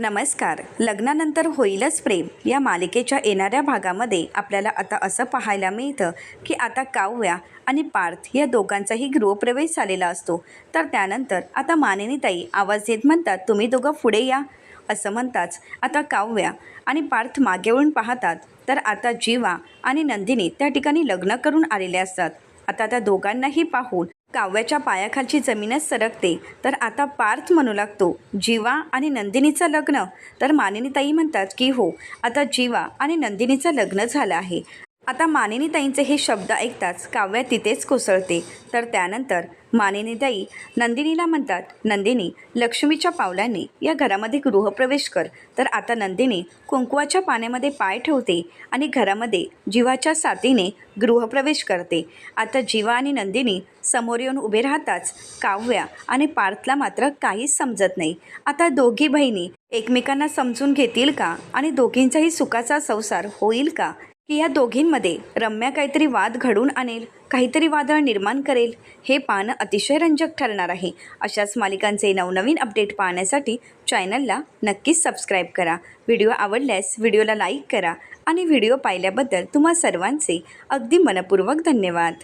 नमस्कार. लग्नानंतर होईलच प्रेम. या मालिकेच्या येणाऱ्या भागामध्ये आपल्याला आता असं पाहायला मिळतं की आता काव्या आणि पार्थ या दोघांचाही गृहप्रवेश झालेला असतो. तर त्यानंतर आता मानिनीताई आवाज देत म्हणतात तुम्ही दोघं पुढे या. असं म्हणताच आता काव्या आणि पार्थ मागे वळून पाहतात. तर आता जीवा आणि नंदिनी त्या ठिकाणी लग्न करून आलेले असतात. आता त्या दोघांनाही पाहून काव्याच्या पायाखालची जमीनच सरकते. तर आता पार्थ म्हणू लागतो. जीवा आणि नंदिनीचं लग्न. तर मानिनीताई म्हणतात की हो आता जीवा आणि नंदिनीचं लग्न झालं आहे. आता मानिनीताईंचे हे शब्द ऐकताच काव्या तिथेच कोसळते. तर त्यानंतर मानिनीताई नंदिनीला म्हणतात नंदिनी लक्ष्मीच्या पावलांनी या घरामध्ये गृहप्रवेश कर. तर आता नंदिनी कुंकवाच्या पाण्यामध्ये पाय ठेवते आणि घरामध्ये जीवाच्या साथीने गृहप्रवेश करते. आता जीवा आणि नंदिनी समोर येऊन उभे राहताच काव्या आणि पार्थला मात्र काहीच समजत नाही. आता दोघी बहिणी एकमेकांना समजून घेतील का? आणि दोघींचाही सुखाचा संसार होईल का? की या दोघींमध्ये रम्या काहीतरी वाद घडून आणेल काहीतरी वादळ निर्माण करेल हे पाहणं अतिशय रंजक ठरणार आहे. अशाच मालिकांचे नवनवीन अपडेट पाहण्यासाठी चॅनलला नक्कीच सबस्क्राईब करा. व्हिडिओ आवडल्यास व्हिडिओला लाईक करा आणि व्हिडिओ पाहिल्याबद्दल तुम्हा सर्वांचे अगदी मनपूर्वक धन्यवाद.